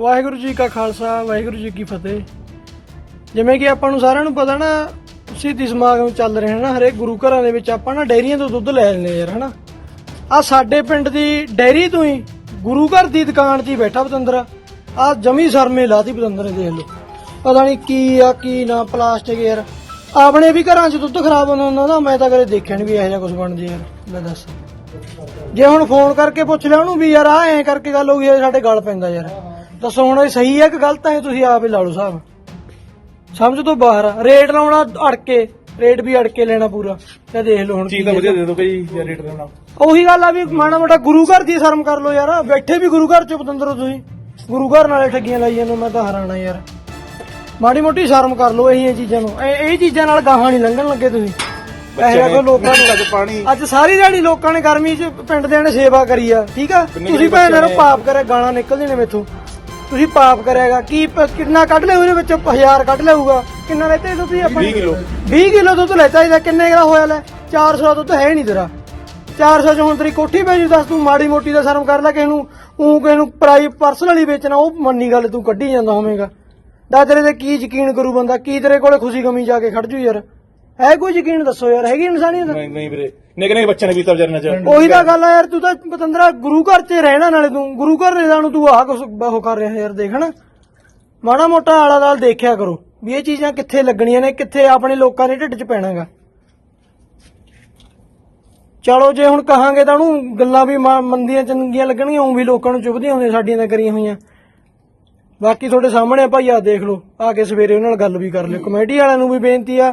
ਵਾਹਿਗੁਰੂ ਜੀ ਕਾ ਖਾਲਸਾ ਵਾਹਿਗੁਰੂ ਜੀ ਕੀ ਫਤਿਹ। ਜਿਵੇਂ ਕਿ ਆਪਾਂ ਨੂੰ ਸਾਰਿਆਂ ਨੂੰ ਪਤਾ ਨਾ ਸਿੱਧੀ ਸਮਾਗਮ ਚੱਲ ਰਹੇ ਹਨ ਹਰੇਕ ਗੁਰੂ ਘਰਾਂ ਦੇ ਵਿੱਚ ਆਪਾਂ ਨਾ ਡੈਰੀਆਂ ਤੋਂ ਦੁੱਧ ਲੈ ਲੈਂਦੇ ਯਾਰ ਹਨਾ। ਆ ਸਾਡੇ ਪਿੰਡ ਦੀ ਡੈਰੀ ਤੋਂ ਹੀ ਗੁਰੂ ਘਰ ਦੀ ਦੁਕਾਨ 'ਚ ਹੀ ਬੈਠਾ ਬਤੰਦਰ। ਆ ਜਮੀ ਸਰਮੇ ਲਾਤੀ ਪਤੰਦਰ ਨੇ ਦੇਖ ਲਓ। ਪਤਾ ਨਹੀਂ ਕੀ ਆ ਕੀ ਨਾ ਪਲਾਸਟਿਕ ਯਾਰ। ਆਪਣੇ ਵੀ ਘਰਾਂ 'ਚ ਦੁੱਧ ਖਰਾਬ ਹੁੰਦਾ ਹੁੰਦਾ ਨਾ ਮੈਂ ਤਾਂ ਕਦੇ ਦੇਖਿਆ ਨਹੀਂ ਵੀ ਇਹੋ ਜਿਹਾ ਕੁਝ ਬਣਦੀ ਯਾਰ ਮੈਂ ਦੱਸ। ਜੇ ਹੁਣ ਫੋਨ ਕਰਕੇ ਪੁੱਛ ਲਿਆ ਉਹਨੂੰ ਵੀ ਯਾਰ ਆ ਐਂ ਕਰਕੇ ਗੱਲ ਹੋ ਗਈ ਹੈ, ਸਾਡੇ ਗੱਲ ਪੈਂਦਾ ਯਾਰ। ਦੱਸੋ ਹੁਣ ਇਹ ਸਹੀ ਹੈ ਕਿ ਗਲਤ ਹੈ ਇਹ ਤੁਸੀਂ ਆਪ ਹੀ ਲਾ ਲਓ ਸਾਹਿਬ ਸਮਝ ਤੋਂ ਬਾਹਰ ਆ। ਰੇਟ ਲਾਉਣਾ ਅੜ ਕੇ ਰੇਟ ਵੀ ਅੜ ਕੇ ਲੈਣਾ ਪੂਰਾ। ਤੇ ਦੇਖ ਲਓ ਹੁਣ ਚੀਜ਼ ਤਾਂ ਵਧੀਆ ਦੇ ਦੋ ਭਾਈ ਜਾਂ ਰੇਟ ਦੇਣਾ ਉਹੀ ਗੱਲ ਆ ਵੀ ਮਾੜਾ ਮੋਟਾ ਗੁਰੂ ਘਰ ਦੀ ਸ਼ਰਮ ਕਰ ਲਓ ਯਾਰ। ਬੈਠੇ ਵੀ ਗੁਰੂ ਘਰ ਚ ਪਤੰਦਰੋ ਤੁਸੀਂ। ਗੁਰੂ ਘਰ ਨਾਲੇ ਠੱਗੀਆਂ ਲਾਈ ਜਾਂਦੇ ਹੋ, ਮੈਂ ਤਾਂ ਹੈਰਾਨ ਆ ਯਾਰ। ਮਾੜੀ ਮੋਟੀ ਸ਼ਰਮ ਕਰ ਲਓ ਇਹ ਚੀਜ਼ਾਂ ਨੂੰ। ਇਹ ਇਹ ਚੀਜ਼ਾਂ ਨਾਲ ਗਾਹਾਂ ਨਹੀਂ ਲੰਘਣ ਲੱਗੇ ਤੁਸੀਂ। ਪੈਸੇ ਕੋ ਲੋਕਾਂ ਨੂੰ ਅੱਜ ਪਾਣੀ। ਅੱਜ ਸਾਰੀ ਦਿਹਾੜੀ ਲੋਕਾਂ ਨੇ ਗਰਮੀ 'ਚ ਪਿੰਡ ਦਿਆਂ ਨੇ ਸੇਵਾ ਕਰੀ ਆ ਠੀਕ ਆ? ਤੁਸੀਂ ਭੈਣ ਨੂੰ? ਪਾਪ ਕਰਿਆ ਗਾਲਾਂ ਨਿਕਲਦੀਆਂ ਨੇ ਮੇਥੋਂ। ਤੁਸੀਂ ਪਾਪ ਕਰਿਆਗਾ। ਕੀ ਪ- ਕਿੰਨਾ ਕੱਢ ਲਿਆ ਉਹਦੇ ਵਿੱਚ? 1000 ਕੱਢ ਲਿਆਊਗਾ। ਕਿੰਨਾ ਲੈਤੇ ਤੁਸੀਂ ਆਪਾਂ? 20 ਕਿਲੋ। 20 ਕਿਲੋ ਦੁੱਧ ਲੈਤਾ ਇਹਦਾ। ਕਿੰਨੇ ਦਾ ਹੋਇਆ ਲੈ? 400 ਦਾ ਦੁੱਧ ਹੈ ਨਹੀਂ ਤੇਰਾ। 400 ਚ ਹੁਣ ਤੇਰੀ ਕੋਠੀ ਪੈ ਜੂ ਦੱਸ ਤੂੰ ਮਾੜੀ ਮੋਟੀ ਦਾ ਸ਼ਰਮ ਕਰ ਲੈ ਕਿਸੇ ਨੂੰ। ਉਹ ਕਿਸੇ ਨੂੰ ਪ੍ਰਾਈ ਪਰਸਨਲੀ ਵੇਚਣਾ ਉਹ ਮੰਨੀ ਗੱਲ ਤੂੰ ਕੱਢੀ ਜਾਂਦਾ ਹੋਵੇਂਗਾ। ਦਾ ਤੇਰੇ ਤੇ ਕੀ ਯਕੀਨ ਕਰੂ ਬੰਦਾ? ਕੀ ਤੇਰੇ ਕੋਲੇ ਖੁਸ਼ੀ ਗਮੀ ਜਾ ਕੇ ਖੜ ਜੂ ਯਾਰ? ਹੈ ਕੋਈ ਯਕੀਨ ਦੱਸੋ ਯਾਰ ਹੈਗੀ ਇਨਸਾਨੀਅਤ? ਨਹੀਂ ਨਹੀਂ ਵੀਰੇ। ਨਿੱਕੇ ਨਿੱਕੇ ਬੱਚੇ ਨੇ ਪੀਤਾ ਵਿਚਾਰੇ ਨੇ ਚ। ਉਹੀ ਤਾਂ ਗੱਲ ਆ ਯਾਰ ਤੂੰ ਤਾਂ ਪਤੰਦਰਾ ਗੁਰੂ ਘਰ 'ਚ ਰਹਿਣਾ ਨਾਲੇ ਤੂੰ ਗੁਰੂ ਘਰ ਰਹਿਣਾ ਨੂੰ ਤੂੰ ਆਹ ਕੁਛ ਉਹ ਕਰ ਰਿਹਾ ਯਾਰ ਦੇਖ ਨਾ। ਮਾੜਾ ਮੋਟਾ ਆਲਾ ਦਾਲ ਦੇਖਿਆ ਕਰੋ ਵੀ ਇਹ ਚੀਜ਼ਾਂ ਕਿੱਥੇ ਲੱਗਣੀਆਂ ਨੇ ਕਿੱਥੇ ਆਪਣੇ ਲੋਕਾਂ ਦੇ ਢਿੱਡ 'ਚ ਪੈਣਾਗਾ। ਚਲੋ ਜੇ ਹੁਣ ਕਹਾਂਗੇ ਤਾਂ ਉਹਨੂੰ ਗੱਲਾਂ ਵੀ ਮਾ- ਮੰਦੀਆਂ ਚੰਗੀਆਂ ਲੱਗਣਗੀਆਂ ਉਹ ਵੀ ਲੋਕਾਂ ਨੂੰ ਚੁਭਦੀਆਂ ਹੁੰਦੀਆਂ ਸਾਡੀਆਂ ਤਾਂ ਕਰੀਆਂ ਹੋਈਆਂ। ਬਾਕੀ ਤੁਹਾਡੇ ਸਾਹਮਣੇ ਆ ਭਾਈ ਆ ਦੇਖ ਲਓ ਆ ਕੇ ਸਵੇਰੇ ਉਹਨਾਂ ਨਾਲ ਗੱਲ ਵੀ ਕਰ ਲਿਓ। ਕਮੇਟੀ ਵਾਲਿਆਂ ਨੂੰ ਵੀ ਬੇਨਤੀ ਆ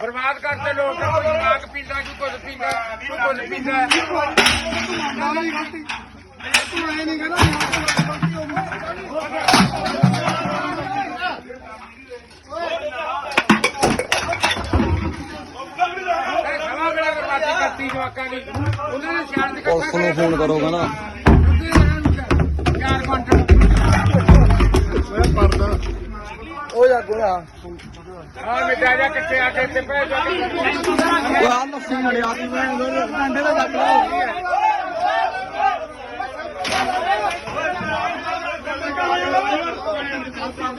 ਬਰਬਾਦ ਕਰਦੇ ਲੋਕ ਕੋਈ ਜਵਾਕ ਪੀਂਦਾ ਕੋਈ ਕੁਝ ਪੀਂਦਾ ਕੋਈ ਕੁਝ ਪੀਂਦਾ। ਇਹ ਸਮਾਂ ਬੜਾ ਬਰਬਾਦੀ ਕਰਤੀ ਜਵਾਕਾਂ ਦੀ? ਉਹਨਾਂ ਨੇ ਸਿਆਣ ਦੀ ਪੁਲਿਸ ਨੂੰ ਫੋਨ ਕਰੋ ਕਹਿੰਦਾ ਚਾਰ ਕੁਆਂਟਲ ਉਹ ਜਾ ਗੋਲਾ ਆ। ਮਿਟਾ ਜਾ ਕਿੱਥੇ ਆ ਕੇ ਇੱਥੇ ਪੈ ਜਾ। ਆ ਲੱਸੀ ਮੜਿਆ ਦੀ ਮੈਂ ਡੰਡੇ ਦਾ ਜੱਗ ਲੈ ਕੇ ਸੱਚੋ ਆ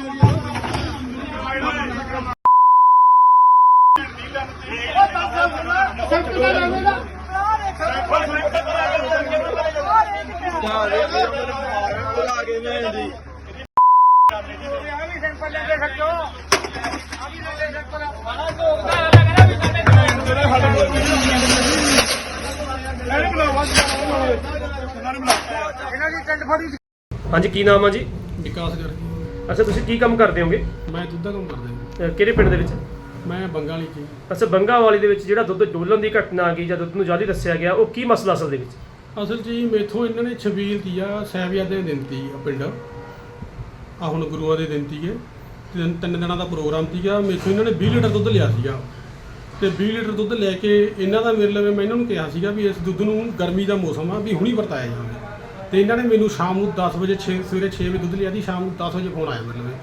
ਵੀ ਲੈ ਹਾਂਜੀ ਕੀ ਨਾਮ ਆ ਜੀ? ਵਿਕਾਸ ਕਰਕੇ ਅੱਛਾ ਤੁਸੀਂ ਕੀ ਕੰਮ ਕਰਦੇ ਹੋਗੇ? ਮੈਂ ਦੁੱਧ ਦਾ ਕੰਮ ਕਰਦਾ ਜੀ। ਕਿਹੜੇ ਪਿੰਡ ਦੇ ਵਿੱਚ? ਮੈਂ ਬੰਗਾਲੀ ਜੀ। ਅੱਛਾ ਬੰਗਾ ਵਾਲੀ ਦੇ ਵਿੱਚ ਜਿਹੜਾ ਦੁੱਧ ਡੋਲਣ ਦੀ ਘਟਨਾ ਆ ਗਈ ਜਾਂ ਦੁੱਧ ਨੂੰ ਜ਼ਿਆਦਾ ਦੱਸਿਆ ਗਿਆ ਉਹ ਕੀ ਮਸਲਾ ਅਸਲ ਦੇ ਵਿੱਚ? ਅਸਲ 'ਚ ਜੀ ਮੇਥੋਂ ਇਹਨਾਂ ਨੇ ਛਬੀਲ ਦੀ ਆ ਸਹਿਬਜ਼ਾਦੇ ਨੇ ਦਿੰਤੀ ਆ ਪਿੰਡ। ਆ ਹੁਣ ਗੁਰੂਆਂ ਦੇ ਦਿਨ ਸੀਗੇ। ਤਿੰਨ ਤਿੰਨ ਦਿਨਾਂ ਦਾ ਪ੍ਰੋਗਰਾਮ ਸੀਗਾ। ਮੇਥੋਂ ਇਹਨਾਂ ਨੇ 20 ਲੀਟਰ ਦੁੱਧ ਲਿਆ ਸੀਗਾ। ਤੇ 20 ਲੀਟਰ ਦੁੱਧ ਲੈ ਕੇ ਇਹਨਾਂ ਦਾ ਮੇਰੇ ਲਵੇ ਮੈਂ ਇਹਨਾਂ ਨੂੰ ਕਿਹਾ ਸੀਗਾ ਵੀ ਇਸ ਦੁੱਧ ਨੂੰ ਗਰਮੀ ਦਾ ਮੌਸਮ ਆ, ਵੀ ਹੁਣੀ ਵਰਤਾਇਆ ਜਾਵੇ। ਤੇ ਇਹਨਾਂ ਨੇ ਮੈਨੂੰ ਸ਼ਾਮ ਨੂੰ 10 ਵਜੇ 6 ਸਵੇਰੇ 6 ਵਜੇ ਦੁੱਧ ਲਿਆ ਦੀ ਸ਼ਾਮ ਨੂੰ 10 ਵਜੇ ਫੋਨ ਆਇਆ ਮੇਰੇ ਲਵੇ।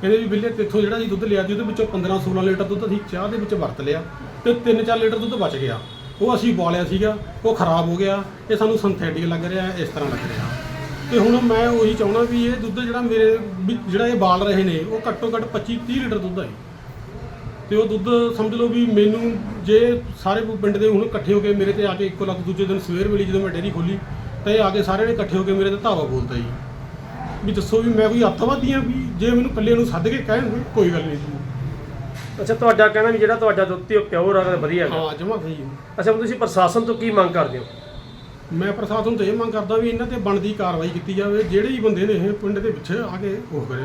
ਕਹਿੰਦੇ ਵੀ ਬਿੱਲੇ ਤੇਥੋਂ ਜਿਹੜਾ ਜੀ ਦੁੱਧ ਲਿਆ ਸੀ, ਉਹਦੇ ਵਿੱਚੋਂ 15 16 ਲੀਟਰ ਦੁੱਧ ਅਸੀਂ ਚਾਹ ਦੇ ਵਿੱਚ ਵਰਤ ਲਿਆ ਤੇ 3-4 ਲੀਟਰ ਦੁੱਧ ਬਚ ਗਿਆ। ਉਹ ਅਸੀਂ ਬਾਲਿਆ ਸੀਗਾ, ਉਹ ਖਰਾਬ ਹੋ ਗਿਆ, ਇਹ ਸਾਨੂੰ ਸਿੰਥੈਟਿਕ ਲੱਗ ਰਿਹਾ, ਇਸ ਤਰ੍ਹਾਂ ਲੱਗ ਰਿਹਾ। ਤੇ ਹੁਣ ਮੈਂ ਉਹੀ ਚਾਹੁੰਦਾ ਵੀ ਇਹ ਦੁੱਧ ਜਿਹੜਾ ਮੇਰੇ ਵੀ ਜਿਹੜਾ ਇਹ ਬਾਲ ਰਹੇ ਨੇ ਉਹ ਘੱਟੋ ਘੱਟ 25-30 ਲੀਟਰ ਦੁੱਧ ਹੈ ਤੇ ਉਹ ਦੁੱਧ ਸਮਝ ਲਓ ਵੀ ਮੈਨੂੰ ਜੇ ਸਾਰੇ ਪਿੰਡ ਦੇ ਹੁਣ ਇਕੱਠੇ ਹੋ ਕੇ ਮੇਰੇ ਤੇ ਆ ਕੇ ਇੱਕੋ ਲੱਖ ਦੂਜੇ ਦਿਨ ਸਵੇਰ ਵੇਲੇ ਜਦੋਂ ਮੈਂ ਡੇਅਰੀ ਖੋਲੀ ਤਾਂ ਇਹ ਆ ਕੇ ਸਾਰਿਆਂ ਨੇ ਇਕੱਠੇ ਹੋ ਕੇ ਮੇਰੇ ਤੇ ਧਾਵਾ ਬੋਲਦਾ ਜੀ। ਵੀ ਦੱਸੋ ਵੀ ਮੈਂ ਕੋਈ ਅੱਤਵਾਦੀ ਆ ਵੀ ਜੇ ਮੈਨੂੰ ਇਕੱਲੇ ਨੂੰ ਸੱਦ ਕੇ ਕਹਿਣਗੇ ਕੋਈ ਗੱਲ ਨਹੀਂ ਜੀ। ਅੱਛਾ ਤੁਹਾਡਾ ਕਹਿਣਾ ਵੀ ਜਿਹੜਾ ਤੁਹਾਡਾ ਦੁੱਧ ਪਿਓਰ ਆ ਤੇ ਵਧੀਆ ਹੈਗਾ। ਹਾਂ ਜਮਾ ਸਹੀ ਹੈ। ਅੱਛਾ ਹੁਣ ਤੁਸੀਂ ਪ੍ਰਸ਼ਾਸਨ ਤੋਂ ਕੀ ਮੰਗ ਕਰਦੇ ਹੋ? ਮੈਂ ਪ੍ਰਸ਼ਾਸਨ ਤੋਂ ਇਹ ਮੰਗ ਕਰਦਾ ਵੀ ਇਹਨਾਂ ਤੇ ਬਣਦੀ ਕਾਰਵਾਈ ਕੀਤੀ ਜਾਵੇ, ਜਿਹੜੇ ਹੀ ਬੰਦੇ ਨੇ ਇਹ ਪਿੰਡ ਦੇ ਵਿੱਚ ਆ ਕੇ ਉਹ ਕਰੇ।